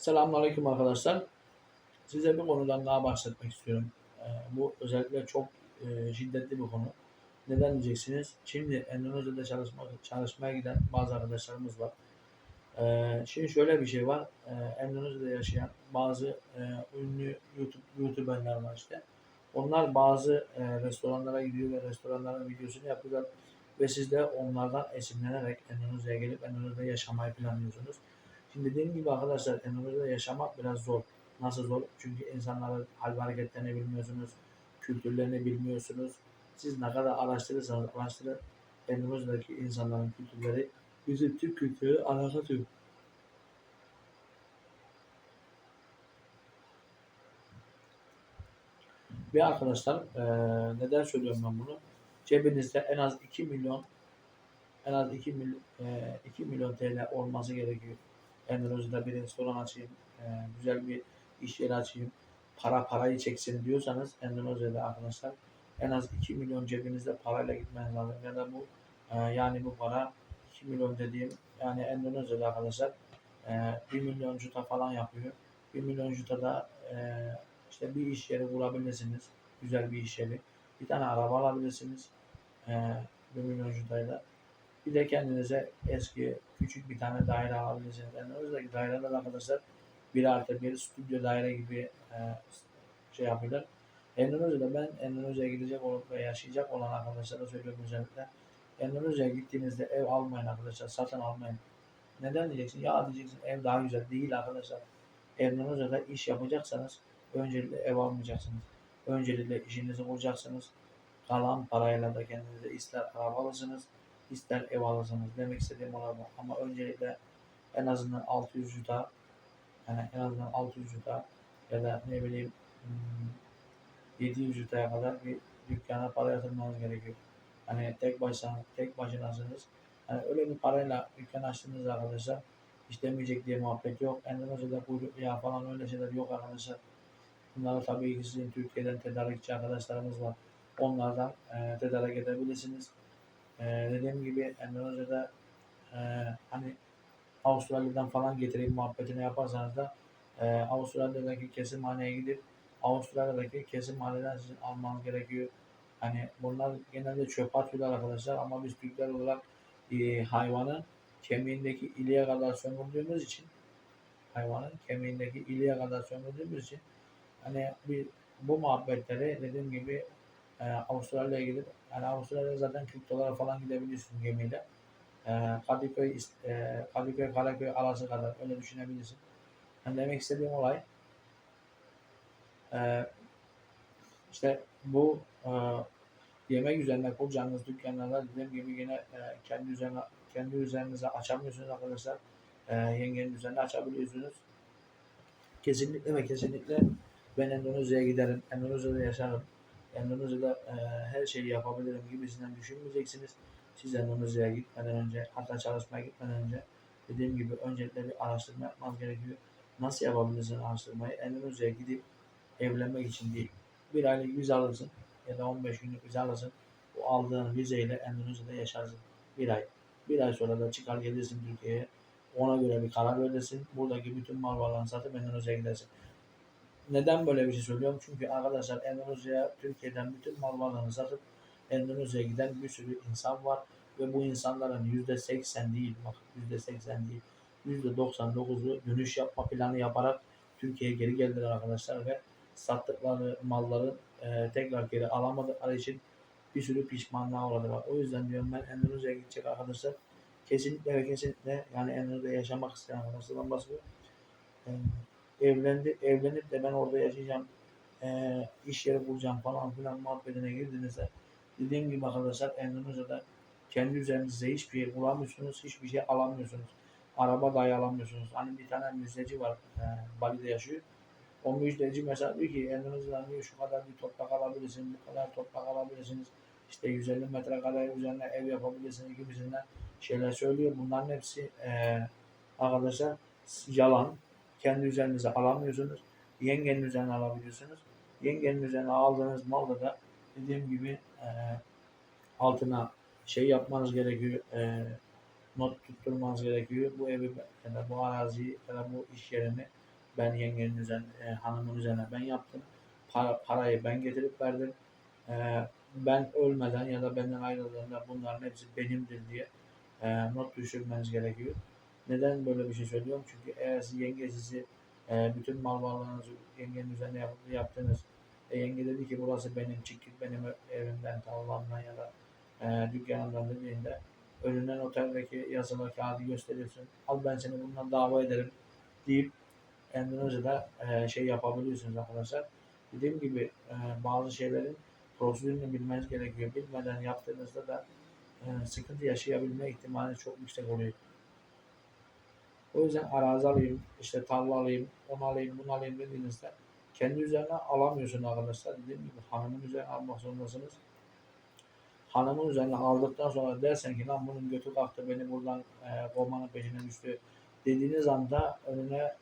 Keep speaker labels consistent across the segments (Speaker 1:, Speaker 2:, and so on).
Speaker 1: Selamünaleyküm arkadaşlar. Size bir konudan daha bahsetmek istiyorum. Ee, bu özellikle çok e, şiddetli bir konu. Neden diyeceksiniz? Şimdi Endonezya'da çalışma, çalışmaya giden bazı arkadaşlarımız var. Ee, şimdi şöyle bir şey var. Ee, Endonezya'da yaşayan bazı e, ünlü YouTube YouTuber'lar var işte. Onlar bazı e, restoranlara gidiyor ve restoranların videosunu yapıyorlar. Ve siz de onlardan esinlenerek Endonezya'ya gelip Endonezya'da yaşamayı planlıyorsunuz. Şimdi dediğim gibi arkadaşlar Endonezya'da yaşamak biraz zor. Nasıl zor? Çünkü insanların hal hareketlerini bilmiyorsunuz, kültürlerini bilmiyorsunuz. Siz ne kadar araştırırsanız araştırın Endonezya'daki insanların kültürleri bizim Türk kültürü alakası yok. Ve arkadaşlar eee, neden söylüyorum ben bunu? Cebinizde en az 2 milyon en az 2 milyon, 2 milyon TL olması gerekiyor. Endonezya'da bir restoran açayım, eee, güzel bir iş yeri açayım, para parayı çeksin diyorsanız Endonezya'da arkadaşlar en az 2 milyon cebinizde parayla gitmeniz lazım. Ya da bu eee, yani bu para 2 milyon dediğim yani Endonezya'da arkadaşlar eee 1 milyon juta falan yapıyor. 1 milyon juta da eee, işte bir iş yeri kurabilirsiniz. Güzel bir iş yeri. Bir tane araba alabilirsiniz. Eee 1 milyon jutayla. Bir de kendinize eski küçük bir tane daire alabilirsiniz. Endonezya'daki daireler arkadaşlar bir artı bir stüdyo daire gibi e, şey yapıyorlar. Endonezya'da ben Endonezya'ya gidecek olup ve yaşayacak olan arkadaşlara söylüyorum özellikle. Endonezya'ya gittiğinizde ev almayın arkadaşlar, satın almayın. Neden diyeceksin? Ya diyeceksin ev daha güzel değil arkadaşlar. Endonezya'da iş yapacaksanız öncelikle ev almayacaksınız. Öncelikle işinizi kuracaksınız. Kalan parayla da kendinize ister araba alırsınız, ister ev alırsınız. Demek istediğim bu. Ama öncelikle en azından 600 juta yani en azından 600 juta ya da ne bileyim hmm, 700 jutaya kadar bir dükkana para yatırmanız gerekiyor. Hani tek başına tek başınasınız. Hani öyle bir parayla dükkan açtığınız arkadaşlar işlemeyecek diye muhabbet yok. Endonezya'da kuyruk ya falan öyle şeyler yok arkadaşlar. Bunları tabii ki sizin Türkiye'den tedarikçi arkadaşlarımız var. Onlardan e, tedarik edebilirsiniz. E, dediğim gibi Endonezya'da e, hani Avustralya'dan falan getireyim muhabbetini yaparsanız da e, Avustralya'daki kesimhaneye gidip Avustralya'daki kesimhaneden sizin almanız gerekiyor. Hani bunlar genelde çöp atıyorlar arkadaşlar ama biz Türkler olarak e, hayvanın kemiğindeki iliğe kadar sömürdüğümüz için hayvanın kemiğindeki iliğe kadar sömürdüğümüz için hani bir bu muhabbetleri dediğim gibi e, Avustralya'ya gidip yani Avustralya zaten 40 dolara falan gidebiliyorsun gemiyle. E, Kadıköy, e, Kadıköy, Karaköy arası kadar öyle düşünebilirsin. Yani demek istediğim olay e, işte bu e, yemek üzerine kuracağınız dükkanlarda dediğim gibi yine e, kendi üzerine kendi üzerinize açamıyorsunuz arkadaşlar. E, yengenin üzerine açabiliyorsunuz. Kesinlikle ve kesinlikle ben Endonezya'ya giderim. Endonezya'da yaşarım. Endonezya'da e, her şeyi yapabilirim gibisinden düşünmeyeceksiniz. Siz Endonezya'ya gitmeden önce, hatta çalışmaya gitmeden önce dediğim gibi öncelikle bir araştırma yapmanız gerekiyor. Nasıl yapabilirsiniz araştırmayı? Endonezya'ya gidip evlenmek için değil. Bir aylık vize alırsın ya da 15 günlük vize alırsın. Bu aldığın vizeyle Endonezya'da yaşarsın. Bir ay. Bir ay sonra da çıkar gelirsin Türkiye'ye. Ona göre bir karar verirsin. Buradaki bütün mal varlığını satıp Endonezya'ya gidersin. Neden böyle bir şey söylüyorum? Çünkü arkadaşlar Endonezya Türkiye'den bütün mal varlığını satıp Endonezya'ya giden bir sürü insan var ve bu insanların yüzde seksen değil bak yüzde seksen değil yüzde doksan dokuzu dönüş yapma planı yaparak Türkiye'ye geri geldiler arkadaşlar ve sattıkları malları e, tekrar geri alamadıkları için bir sürü pişmanlığa uğradılar. O yüzden diyorum ben Endonezya'ya gidecek arkadaşlar kesinlikle ve kesinlikle yani Endonezya'da yaşamak isteyen arkadaşlardan bahsediyorum. E, evlendi, evlenip de ben orada yaşayacağım, e, iş yeri bulacağım falan filan muhabbetine girdiğinizde dediğim gibi arkadaşlar Endonezya'da kendi üzerinizde hiçbir şey bulamıyorsunuz, hiçbir şey alamıyorsunuz. Araba dahi alamıyorsunuz. Hani bir tane müjdeci var, e, Bali'de yaşıyor. O müjdeci mesela diyor ki Endonezya'dan diyor şu kadar bir toprak alabilirsiniz, bu kadar toprak alabilirsiniz. İşte 150 metrekare üzerine ev yapabilirsiniz gibisinden şeyler söylüyor. Bunların hepsi e, arkadaşlar yalan. Kendi üzerinize alamıyorsunuz. Yengenin üzerine alabiliyorsunuz. Yengenin üzerine aldığınız malda da dediğim gibi e, altına şey yapmanız gerekiyor. E, not tutturmanız gerekiyor. Bu evi ya da bu araziyi ya da bu iş yerini Ben yengenin üzerine, e, hanımın üzerine ben yaptım. Para, parayı ben getirip verdim. E, ben ölmeden ya da benden ayrıldığında bunların hepsi benimdir diye e, not düşürmeniz gerekiyor. Neden böyle bir şey söylüyorum? Çünkü eğer siz yenge sizi e, bütün mal varlığınızı yengenin üzerine yap, yaptınız. E, yenge dedi ki burası benim, çık git benim evimden, tarlamdan ya da e, dükkanımdan dediğinde önüne noteldeki yazılı kağıdı gösteriyorsun. Al ben seni bundan dava ederim deyip Endonezya'da e, şey yapabiliyorsunuz arkadaşlar. Dediğim gibi e, bazı şeylerin prosedürünü bilmeniz gerekiyor. Bilmeden yaptığınızda da e, sıkıntı yaşayabilme ihtimali çok yüksek oluyor. O yüzden arazi alayım, işte tarla alayım, onu alayım, bunu alayım dediğinizde kendi üzerine alamıyorsun arkadaşlar. Dediğim gibi hanımın üzerine almak zorundasınız. Hanımın üzerine aldıktan sonra dersen ki lan bunun götü kalktı beni buradan e, kovmanın peşine düştü dediğiniz anda önüne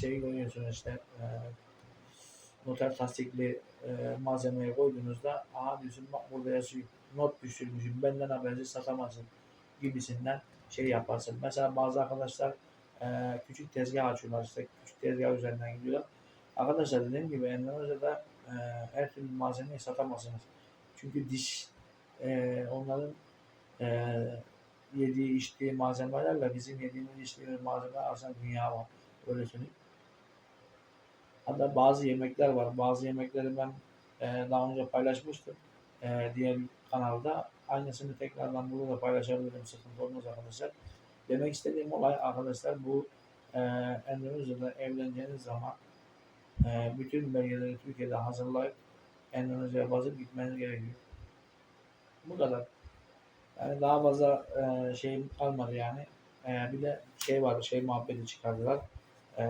Speaker 1: şey koyuyorsunuz işte e, noter tasdikli e, malzemeye koyduğunuzda aha diyorsun bak burada yazıyor not düşürmüşüm benden habersiz satamazsın gibisinden şey yaparsın. Mesela bazı arkadaşlar e, küçük tezgah açıyorlar işte küçük tezgah üzerinden gidiyorlar. Arkadaşlar dediğim gibi Endonezya'da e, her türlü malzemeyi satamazsınız. Çünkü diş e, onların e, yediği içtiği malzemelerle bizim yediğimiz içtiğimiz malzemeler arasında dünya var. Öyle söyleyeyim. Hatta bazı yemekler var. Bazı yemekleri ben e, daha önce paylaşmıştım. E, diğer kanalda. Aynısını tekrardan burada da paylaşabilirim. Sıkıntı olmaz arkadaşlar. Demek istediğim olay arkadaşlar bu e, Endonezya'da evleneceğiniz zaman e, bütün belgeleri Türkiye'de hazırlayıp Endonezya'ya basıp gitmeniz gerekiyor. Bu kadar. Yani daha fazla e, şeyim kalmadı yani. E, bir de şey var, şey muhabbeti çıkardılar. E,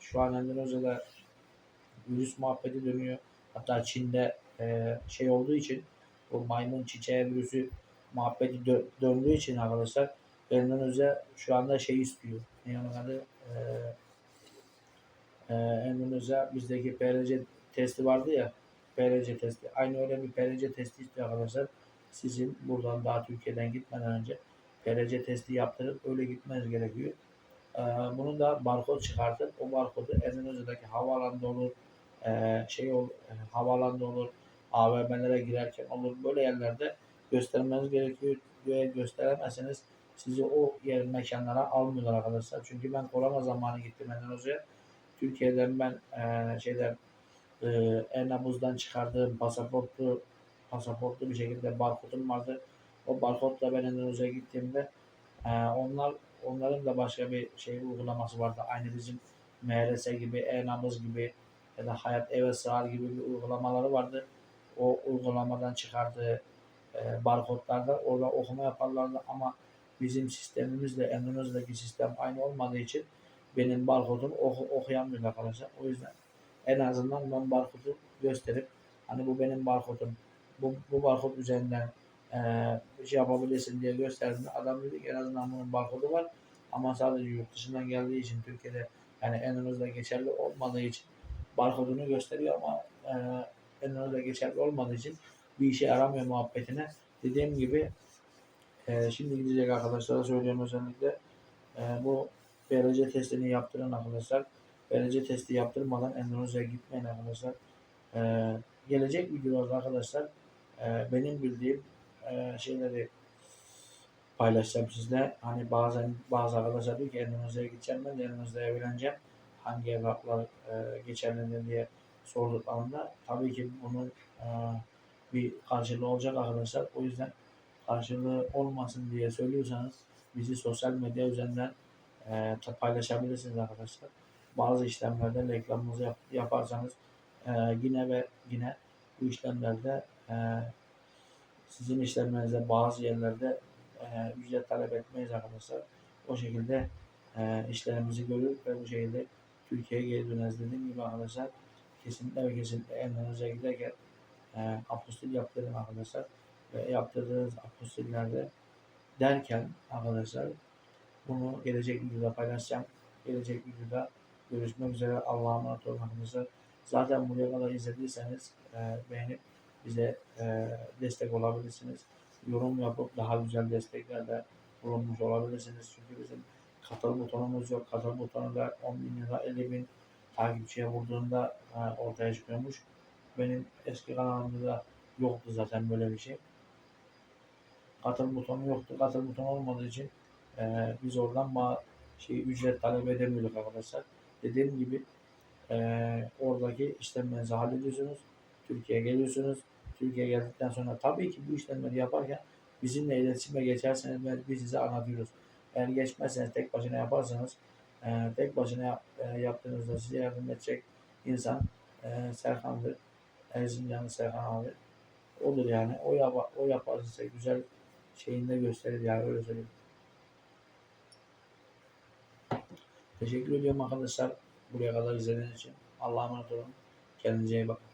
Speaker 1: şu an Endonezya'da virüs muhabbeti dönüyor. Hatta Çin'de e, şey olduğu için bu maymun çiçeği virüsü muhabbeti dö- döndüğü için arkadaşlar Endonezya şu anda şey istiyor. Ne onun adı? E, e, Endonezya bizdeki PRC testi vardı ya PRC testi. Aynı öyle bir PRC testi istiyor arkadaşlar. Sizin buradan daha Türkiye'den gitmeden önce PRC testi yaptırıp öyle gitmeniz gerekiyor. Ee, bunun da barkod çıkartıp o barkodu Endonezya'daki havaalanında olur, e, şey ol, e, havaalanında olur, AVM'lere girerken olur. Böyle yerlerde göstermeniz gerekiyor. Ve gösteremezseniz sizi o yer mekanlara almıyorlar arkadaşlar. Çünkü ben korona zamanı gittim Endonezya'ya. Türkiye'den ben e, şeyden e, Ernabuz'dan çıkardığım pasaportu pasaportlu bir şekilde barkodum vardı. O barkodla ben Endonezya'ya gittiğimde e, onlar onların da başka bir şey uygulaması vardı. Aynı bizim MRS gibi, e-nabız gibi ya da Hayat Eve Sığar gibi bir uygulamaları vardı. O uygulamadan çıkardığı e, barkodlarda orada okuma yaparlardı ama bizim sistemimizle Endonezya'daki sistem aynı olmadığı için benim barkodumu oku, okuyamıyor arkadaşlar. O yüzden en azından ben barkodu gösterip hani bu benim barkodum bu, bu barkod üzerinden e, şey yapabilirsin diye gösterdiğinde adam dedi ki en azından bunun barkodu var ama sadece yurt dışından geldiği için Türkiye'de yani Endonezya'da geçerli olmadığı için barkodunu gösteriyor ama e, Endonezya'da geçerli olmadığı için bir işe yaramıyor muhabbetine. Dediğim gibi e, şimdi gidecek arkadaşlara söylüyorum özellikle e, bu BRC testini yaptıran arkadaşlar BRC testi yaptırmadan Endonezya'ya gitmeyin arkadaşlar. E, gelecek videolarda arkadaşlar e, benim bildiğim e, şeyleri paylaşacağım sizle. Hani bazen bazı arkadaşlar diyor ki Endonezya'ya gideceğim ben de Endonezya'ya evleneceğim. Hangi evraklar e, geçerlidir diye sorduklarında tabii ki bunun e, bir karşılığı olacak arkadaşlar. O yüzden karşılığı olmasın diye söylüyorsanız bizi sosyal medya üzerinden e, paylaşabilirsiniz arkadaşlar. Bazı işlemlerde reklamınızı yap, yaparsanız e, yine ve yine bu işlemlerde e, sizin işlemlerinizde bazı yerlerde e, ücret talep etmeyiz arkadaşlar. O şekilde e, işlerimizi görür ve bu şekilde Türkiye'ye geri döneriz dediğim gibi arkadaşlar. Kesinlikle ve kesinlikle Endonezya'ya giderken e, apostil yaptırın arkadaşlar. Ve yaptırdığınız apostillerde derken arkadaşlar bunu gelecek videoda paylaşacağım. Gelecek videoda görüşmek üzere. Allah'a emanet olun arkadaşlar. Zaten buraya kadar izlediyseniz e, beğenip bize e, destek olabilirsiniz. Yorum yapıp daha güzel desteklerde bulunmuş olabilirsiniz. Çünkü bizim katıl butonumuz yok. Katıl butonu da 10 bin lira, 50 bin takipçiye vurduğunda e, ortaya çıkıyormuş. Benim eski kanalımda da yoktu zaten böyle bir şey. Katıl butonu yoktu. Katıl butonu olmadığı için e, biz oradan ma şey ücret talep edemiyorduk arkadaşlar. Dediğim gibi e, oradaki işlemlerinizi hallediyorsunuz. Türkiye'ye geliyorsunuz. Türkiye'ye geldikten sonra tabii ki bu işlemleri yaparken bizimle iletişime geçerseniz biz size anlatıyoruz. Eğer geçmezseniz tek başına yaparsanız e, tek başına yap, e, yaptığınızda size yardım edecek insan e, Serkan'dır. Erzincanlı Serkan abi. Odur yani. O, yap o yapar size güzel şeyinde gösterir yani öyle söyleyeyim. Teşekkür ediyorum arkadaşlar. Buraya kadar izlediğiniz için. Allah'a emanet olun. Kendinize iyi bakın.